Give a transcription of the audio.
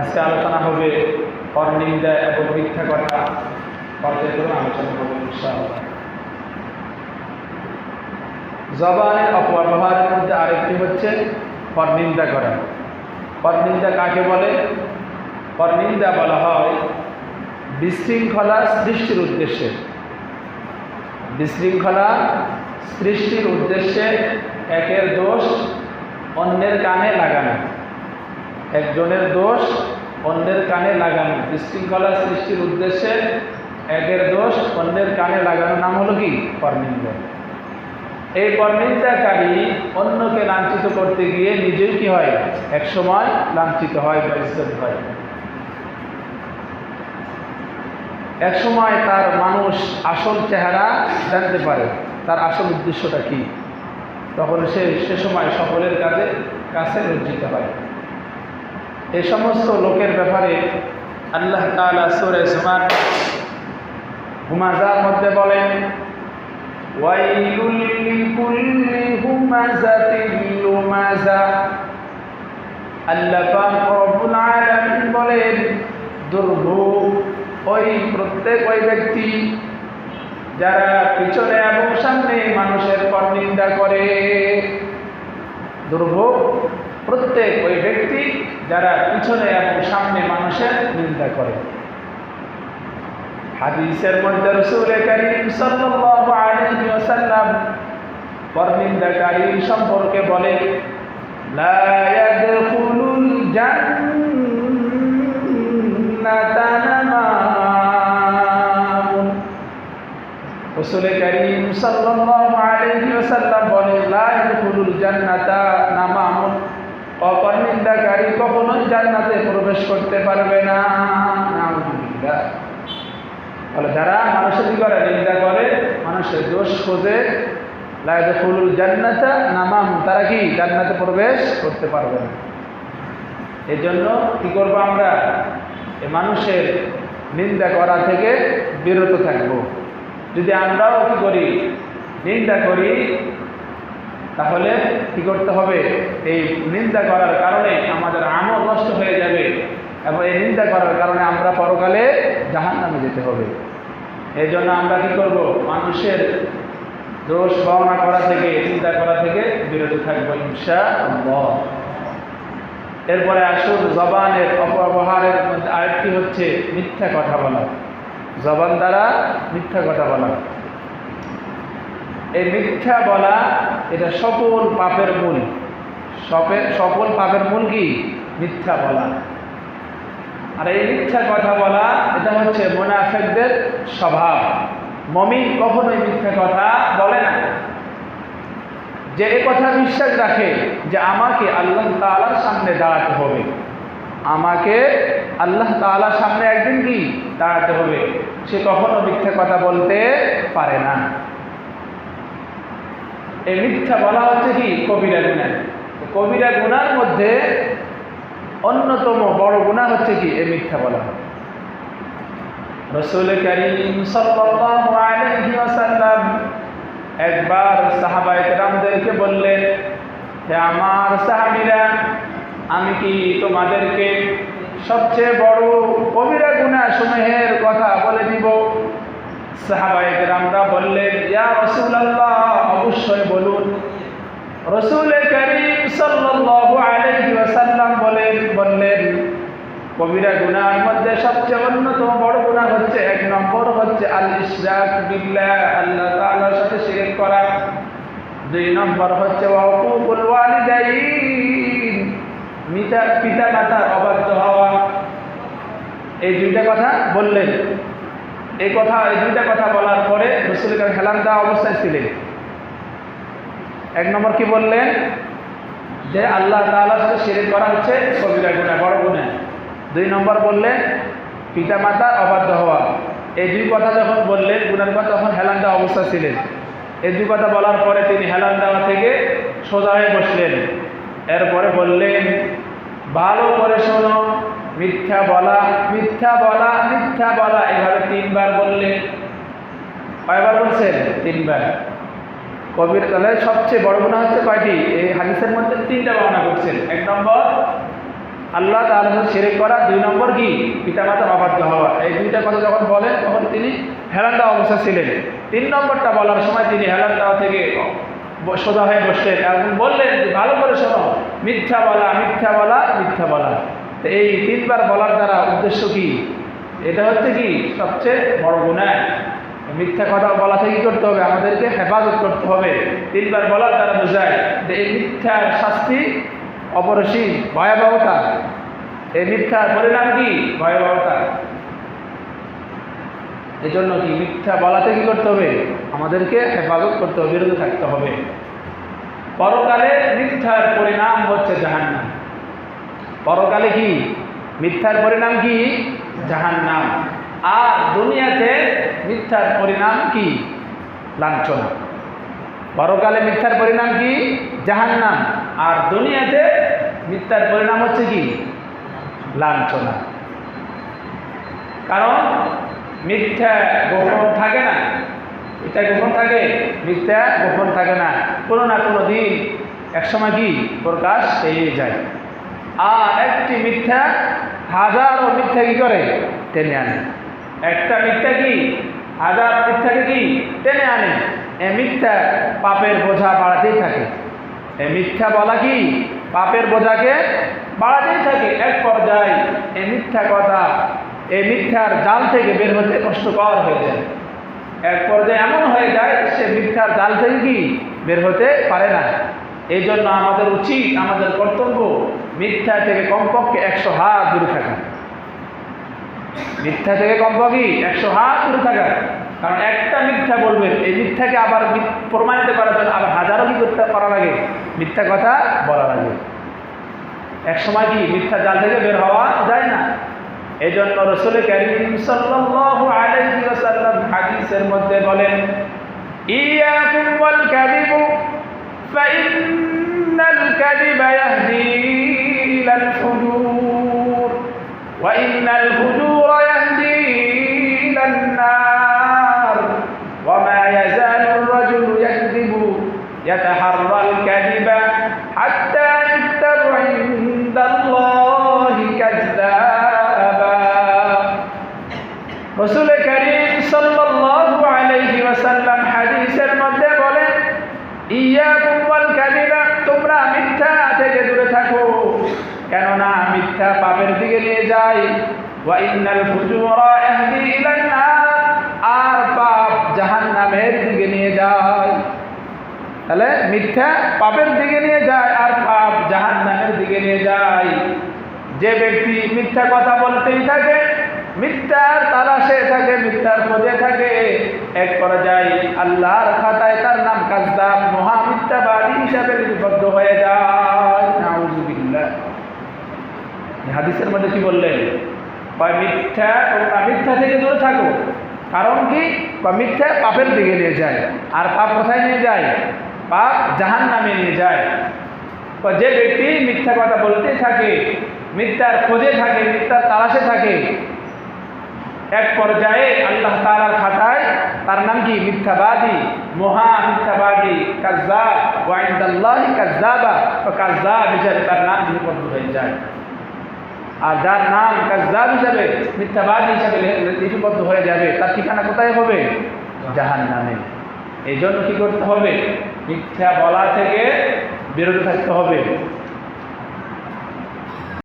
আজকে আলোচনা হবে অনিন্দা এবং মিথ্যা কথা। পর্যায়ক্রমে আলোচনা হবে জবানের অপব্যবহারের মধ্যে আরেকটি হচ্ছে পরনিন্দা করা। পরনিন্দা কাকে বলে? পরনিন্দা বলা হয় বিশৃঙ্খলা সৃষ্টির উদ্দেশ্যে। বিশৃঙ্খলা সৃষ্টির উদ্দেশ্যে একের দোষ অন্যের কানে লাগানো। একজনের দোষ অন্যের কানে লাগানো। বিশৃঙ্খলা সৃষ্টির উদ্দেশ্যে একের দোষ অন্যের কানে লাগানোর নাম হলো কি? পরনিন্দা। এই পরনিন্দাকারী অন্যকে লাঞ্ছিত করতে গিয়ে নিজেই কি হয়? একসময় লাঞ্ছিত হয় বা ইজ্জত হয়। একসময় তার মানুষ আসল চেহারা জানতে পারে। তার আসল উদ্দেশ্যটা কি? তখন সে সে সময় সকলের কাছে কাছে লজ্জিত হয়। এই সমস্ত লোকের ব্যাপারে আল্লাহ তালা সুরে সুমান হুমাজার মধ্যে বলেন বলেন দুর্ভোগ ওই প্রত্যেক ওই ব্যক্তি যারা পিছনে এবং সামনে মানুষের পরনিন্দা করে। দুর্ভোগ প্রত্যেক ওই ব্যক্তি যারা পিছনে এবং সামনে মানুষের নিন্দা করে। হাদিসের মধ্যে রসুল করিম সাল্লাল্লাহু আলাইহি ওয়াসাল্লাম পরনিন্দাকারী সম্পর্কে বলে, লা ইয়াদখুলুল জান্নাতা নামাম রসুল করিম সাল্লাল্লাহু আলাইহি ওয়াসাল্লাম বলে, লা ইয়াদখুলুল জান্নাতা নামাম অপরনিন্দাকারী কখনোই জান্নাতে প্রবেশ করতে পারবে না। বলে যারা মানুষের করে নিন্দা করে, মানুষের দোষ খোঁজে লাইদ ফুলুল জান্নাতা নামাম, তারা কি জান্নাতে প্রবেশ করতে পারবে না? এই জন্য কী করব আমরা? এই মানুষের নিন্দা করা থেকে বিরত থাকব। যদি আমরাও কী করি? নিন্দা করি তাহলে কি করতে হবে? এই নিন্দা করার কারণে আমাদের আমল নষ্ট হয়ে যাবে এবং এই নিন্দা করার কারণে আমরা পরকালে জাহান নামে যেতে হবে। এই জন্য আমরা কি করব? মানুষের দোষ বর্ণনা করা থেকে চিন্তা করা থেকে বিরত থাকব ইনশা এরপরে আসুন, জবানের অপব্যবহারের মধ্যে আরেকটি হচ্ছে মিথ্যা কথা বলা। জবান দ্বারা মিথ্যা কথা বলা। এই মিথ্যা বলা, এটা সকল পাপের মূল। সপের সকল পাপের মূল কি? মিথ্যা বলা। আর এই মিথ্যা কথা বলা, এটা হচ্ছে মোনাফেকদের স্বভাব। মমিন কখনোই মিথ্যা কথা বলে না। যে এ কথা বিশ্বাস রাখে যে আমাকে আল্লাহ তালার সামনে দাঁড়াতে হবে। আমাকে আল্লাহ তালার সামনে একদিন কি দাঁড়াতে হবে? সে কখনো মিথ্যা কথা বলতে পারে না। এই মিথ্যা বলা হচ্ছে কি? কবিরা গুণা। কবিরা গুণার মধ্যে অন্যতম বড় গুণা হচ্ছে কি? এই মিথ্যা বলা। রসুল করিম ওয়াসাল্লাম একবার সাহাবায়ে বললেন, হে আমার সাহাবীরা, আমি কি তোমাদেরকে সবচেয়ে বড় কবিরা গুণা সমূহের কথা বলে দিব? সাহাবায়ে কেরামরা বললেন, ইয়া রাসূলুল্লাহ অবশ্যই বলুন। রসুল করিম সাল্লাল্লাহু আলাইহি ওয়াসাল্লাম বলেন, বললেন, কবিরা গুনার মধ্যে সবচেয়ে অন্যতম বড় গুনাহ হচ্ছে, এক নম্বর হচ্ছে আল ইশরাক বিল্লাহ, আল্লাহ তাআলার সাথে শিরক করা। দুই নম্বর হচ্ছে মিতা পিতা মাতার অবাধ্য হওয়া। এই দুইটা কথা বললেন। এই কথা, এই দুইটা কথা বলার পরে রসুল হেলান দেওয়া অবস্থায় ছিলেন। এক নম্বর কি বললেন? যে আল্লাহ তাআলার সাথে শিরিক করা হচ্ছে কবিরা গুণা, বড় গুণা। দুই নম্বর বললেন পিতা মাতার অবাধ্য হওয়া। এই দুই কথা যখন বললেন, গুণার কথা তখন হেলান দেওয়া অবস্থা ছিলেন। এই দুই কথা বলার পরে তিনি হেলান দেওয়া থেকে সোজা হয়ে বসলেন। এরপরে বললেন, ভালো করে শোনো, মিথ্যা বলা মিথ্যা বলা মিথ্যা বলা। এভাবে তিনবার বললেন। কয়বার বলছেন? তিনবার। কবির তাহলে সবচেয়ে বড় গুণা হচ্ছে কয়টি? এই হাদিসের মধ্যে তিনটা বর্ণনা করছেন। এক নম্বর, আল্লাহ তাআলা সাথে করা, দুই নম্বর কি? পিতামাতার অবাধ্য হওয়া। এই দুইটা কথা যখন বলেন, তখন তিনি হেলান দেওয়া অবস্থা ছিলেন। তিন নম্বরটা বলার সময় তিনি হেলান দেওয়া থেকে সোজা হয়ে বসলেন এবং বললেন যে, ভালো করে শোনো, মিথ্যা বলা মিথ্যা বলা মিথ্যা বলা। তো এই তিনবার বলার দ্বারা উদ্দেশ্য কি? এটা হচ্ছে কি? সবচেয়ে বড় গুণায় মিথ্যা কথা বলা থেকে করতে হবে? আমাদেরকে হেফাজত করতে হবে। তিনবার বলার দ্বারা বোঝায় যে এই মিথ্যার শাস্তি অপরিসীম, ভয়াবহতা। এই মিথ্যার পরিণাম কি? ভয়াবহতা। এই জন্য কি মিথ্যা বলাতে কি করতে হবে? আমাদেরকে হেফাজত করতে হবে, বিরত থাকতে হবে। পরকালে মিথ্যার পরিণাম হচ্ছে জাহান্নাম। পরকালে কি? মিথ্যার পরিণাম কি? জাহান্নাম। আর দুনিয়াতে মিথ্যার পরিণাম কি? লাঞ্ছনা। পরকালে মিথ্যার পরিণাম কি? জাহান্নাম। আর দুনিয়াতে মিথ্যার পরিণাম হচ্ছে কি? লাঞ্ছনা। কারণ মিথ্যা গোপন থাকে না। মিথ্যা গোপন থাকে, মিথ্যা গোপন থাকে না। কোনো না কোনো দিন একসময় কি? প্রকাশ পেয়ে যায়। আর একটি মিথ্যা হাজারো মিথ্যা কি করে? টেনে আনে। একটা মিথ্যা কি? হাজার মিথ্যাকে কি টেনে আনে। এ মিথ্যা পাপের বোঝা বাড়াতেই থাকে। এ মিথ্যা বলা কি? পাপের বোঝাকে বাড়াতেই থাকে এক পর্যায়ে। এ মিথ্যা কথা এই মিথ্যার জাল থেকে বের হতে কষ্টকর হয়ে যায়। এক পর্যায়ে এমন হয়ে যায়, সে মিথ্যার জাল থেকে কি? বের হতে পারে না। এই জন্য আমাদের উচিত, আমাদের কর্তব্য, মিথ্যা থেকে কমপক্ষে একশো হাত দূরে থাকা। মিথ্যা থেকে কমপক্ষে একশো হাত দূরে থাকা। কারণ একটা মিথ্যা বলবেন এই মিথ্যাকে আবার প্রমাণিত করার জন্য আবার হাজারো কি করতে করা লাগে? মিথ্যা কথা বলা লাগে। এক সময় কি মিথ্যা জাল থেকে বের হওয়া যায় না? এই জন্য রসুল হাদিসের মধ্যে বলেন, ইয়াকুম ওয়াল পাপের দিকে নিয়ে যায়। আর পাপ জাহান্নামের দিকে নিয়ে যায়। তাহলে মিথ্যা পাপের দিকে নিয়ে যায়, আর পাপ জাহান্নামের দিকে নিয়ে যায়। যে ব্যক্তি মিথ্যা কথা বলতেই থাকে, মিথ্যার তালাশে থাকে, মিথ্যার খোঁজে থাকে, এক পর্যায়ে আল্লাহর খাতায় তার নাম কাজদাব, মহা মিথ্যাবাদী হিসাবে লিপিবদ্ধ হয়ে যায় নাউজুবিল্লাহ এই হাদিসের মধ্যে কি বললেন? বা মিথ্যা তোমরা মিথ্যা থেকে দূরে থাকো। কারণ কি? বা মিথ্যা পাপের দিকে নিয়ে যায় আর পাপ কোথায় নিয়ে যায়? পাপ জাহান নামে নিয়ে যায়। যে ব্যক্তি মিথ্যা কথা বলতে থাকে, মিথ্যার খোঁজে থাকে, মিথ্যার তালাশে থাকে, এক পর্যায়ে আল্লাহ তালার খাতায় তার নাম কি? মিথ্যাবাদী, মহা মিথ্যাবাদী, কাজ্জাব ওয়াইন্দাল্লাহি কাজ্জাবা। ও কাজ্জাব হিসাবে তার নাম লিপিবদ্ধ হয়ে যায়। আর যার নাম কাজদাব হিসাবে, মিথ্যাবাদ হিসাবে লিপিবদ্ধ হয়ে যাবে, তার ঠিকানা কোথায় হবে? জাহান নামে এই জন্য কী করতে হবে? মিথ্যা বলা থেকে বিরত থাকতে হবে।